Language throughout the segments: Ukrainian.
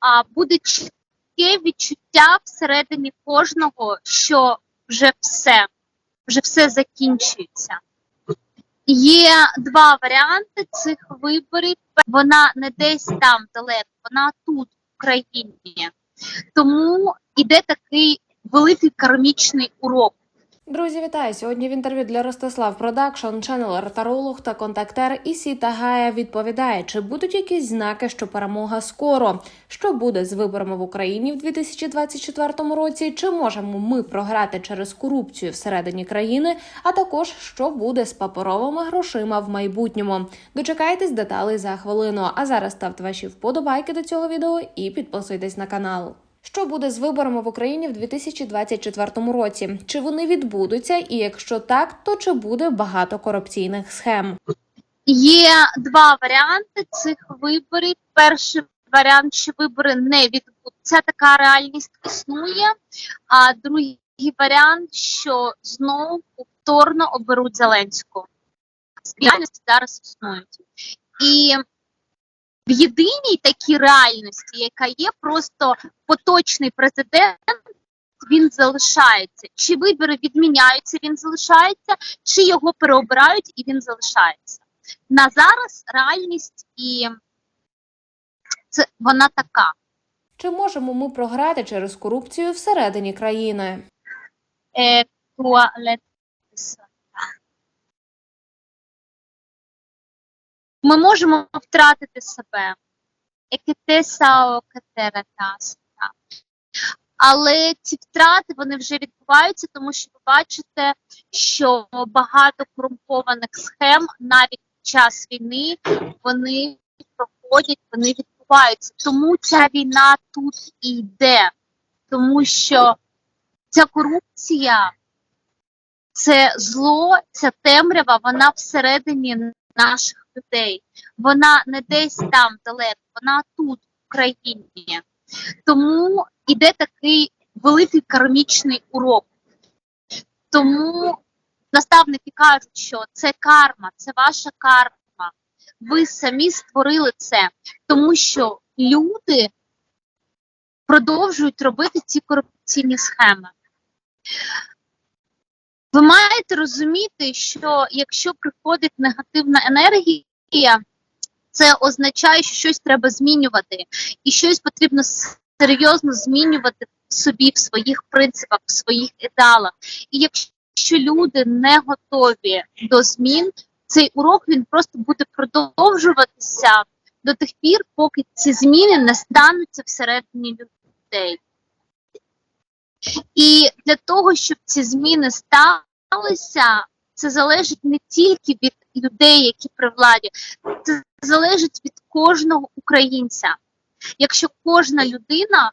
а, буде чітке відчуття всередині кожного, що вже все, вже все закінчується. Є два варіанти цих виборів. Вона не десь там далеко, вона тут, в Україні. Тому іде такий великий кармічний урок. Друзі, вітаю! Сьогодні в інтерв'ю для Ростислав Продакшн, ченнелер таролог та контактер Ісі Тагая відповідає, чи будуть якісь знаки, що перемога скоро. Що буде з виборами в Україні в 2024 році? Чи можемо ми програти через корупцію всередині країни? А також що буде з паперовими грошима в майбутньому? Дочекайтесь деталей за хвилину. А зараз ставте ваші вподобайки до цього відео і підписуйтесь на канал. Що буде з виборами в Україні в 2024 році? Чи вони відбудуться? І якщо так, то чи буде багато корупційних схем? Є два варіанти цих виборів. Перший варіант, що вибори не відбудуться, така реальність існує. А другий варіант, що знову повторно оберуть Зеленського. Реальності зараз існують. І в єдиній такій реальності, яка є, просто поточний президент. Він залишається. Чи вибори відміняються, він залишається, чи його переобирають і він залишається. На зараз реальність і це вона така. Чи можемо ми програти через корупцію всередині країни? Е, туалет. Ми можемо втратити себе. Екетеса окетеретаса. Але ці втрати вони вже відбуваються, тому що ви бачите, що багато корумпованих схем навіть під час війни вони проходять, вони відбуваються. Тому ця війна тут і йде, тому що ця корупція, це зло, ця темрява, вона всередині наших людей. Вона не десь там далеко, вона тут, в країні. Тому іде такий великий кармічний урок. Тому наставники кажуть, що це карма, це ваша карма. Ви самі створили це, тому що люди продовжують робити ці корупційні схеми. Ви маєте розуміти, що якщо приходить негативна енергія, це означає, що щось треба змінювати, і щось потрібно серйозно змінювати собі, в своїх принципах, в своїх ідеалах. І якщо люди не готові до змін, цей урок він просто буде продовжуватися до тих пір, поки ці зміни не стануться всередині людей. І для того, щоб ці зміни сталися, це залежить не тільки від людей, які при владі, це залежить від кожного українця. Якщо кожна людина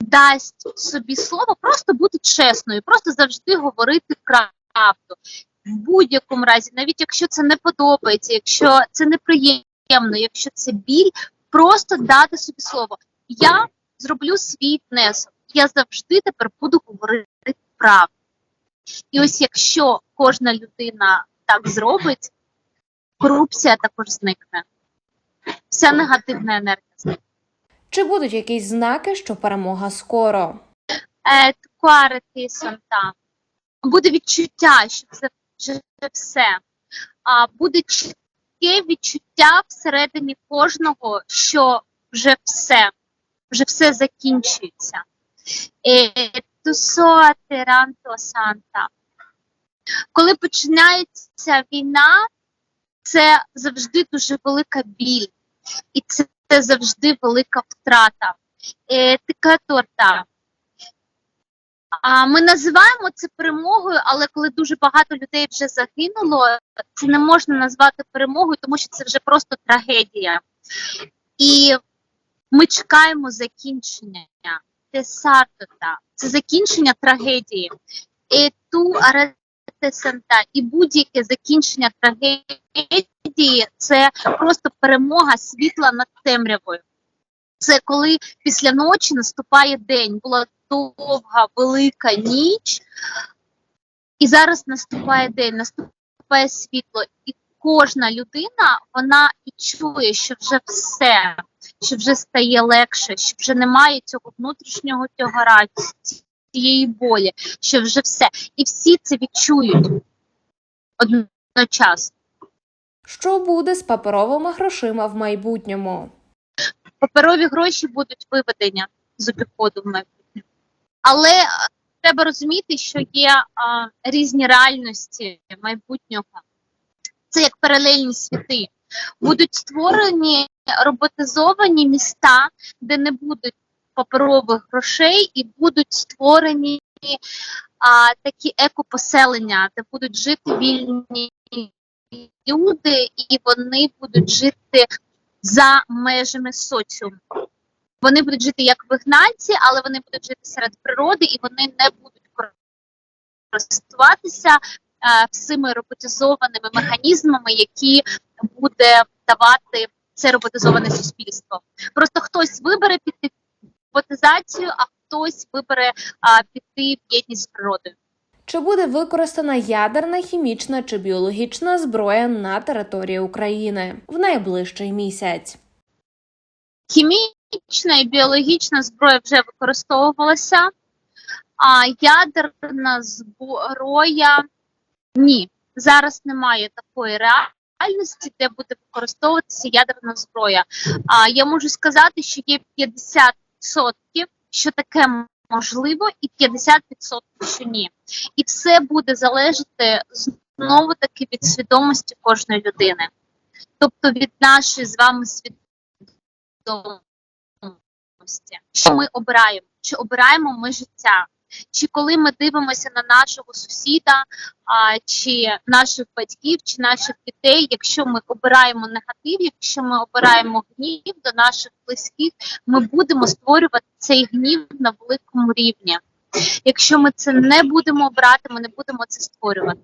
дасть собі слово, просто бути чесною, просто завжди говорити правду. В будь-якому разі, навіть якщо це не подобається, якщо це неприємно, якщо це біль, просто дати собі слово. Я зроблю свій внесок. Я завжди тепер буду говорити правду. І ось якщо кожна людина так зробить, корупція також зникне. Вся негативна енергія зникне. Чи будуть якісь знаки, що перемога скоро? Е, сонта. Буде відчуття, що це вже все. А, буде чітке відчуття всередині кожного, що вже все, вже все закінчується. Е, Тусоа Теранто Санта. Коли починається війна, це завжди дуже велика біль, і це завжди велика втрата. Е, така торта. А ми називаємо це перемогою, але коли дуже багато людей вже загинуло, це не можна назвати перемогою, тому що це вже просто трагедія. І ми чекаємо закінчення. Тесатота. Це закінчення трагедії. І ту аретесанта. І будь-яке закінчення трагедії це просто перемога світла над темрявою. Це коли після ночі наступає день. Була довга, велика ніч, і зараз наступає день, наступає світло. І кожна людина вона і чує, що вже все, що вже стає легше, що вже немає цього внутрішнього тягара, цієї болі, що вже все. І всі це відчують одночасно. Що буде з паперовими грошима в майбутньому? Паперові гроші будуть виведені з обіходу в майбутньому. Але е, треба розуміти, що є а, різні реальності майбутнього. Це як паралельні світи. Будуть створені роботизовані міста, де не будуть паперових грошей, і будуть створені а, такі екопоселення, де будуть жити вільні люди, і вони будуть жити за межами соціуму. Вони будуть жити як вигнанці, але вони будуть жити серед природи і вони не будуть користуватися е, всіми роботизованими механізмами, які буде давати це роботизоване суспільство. Просто хтось вибере піти роботизацію, а хтось вибере а, піти в єдність з природою. Чи буде використана ядерна, хімічна чи біологічна зброя на території України в найближчий місяць? Хімічна і біологічна зброя вже використовувалася, а ядерна зброя ні. Зараз немає такої реальності, де буде використовуватися ядерна зброя. А я можу сказати, що є 50%, що таке можливо, і 50% що ні. І все буде залежати знову таки від свідомості кожної людини, тобто від нашої з вами свідомості, що ми обираємо, чи обираємо ми життя. Чи коли ми дивимося на нашого сусіда, а, чи наших батьків, чи наших дітей, якщо ми обираємо негатив, якщо ми обираємо гнів до наших близьких, ми будемо створювати цей гнів на великому рівні. Якщо ми це не будемо обирати, ми не будемо це створювати.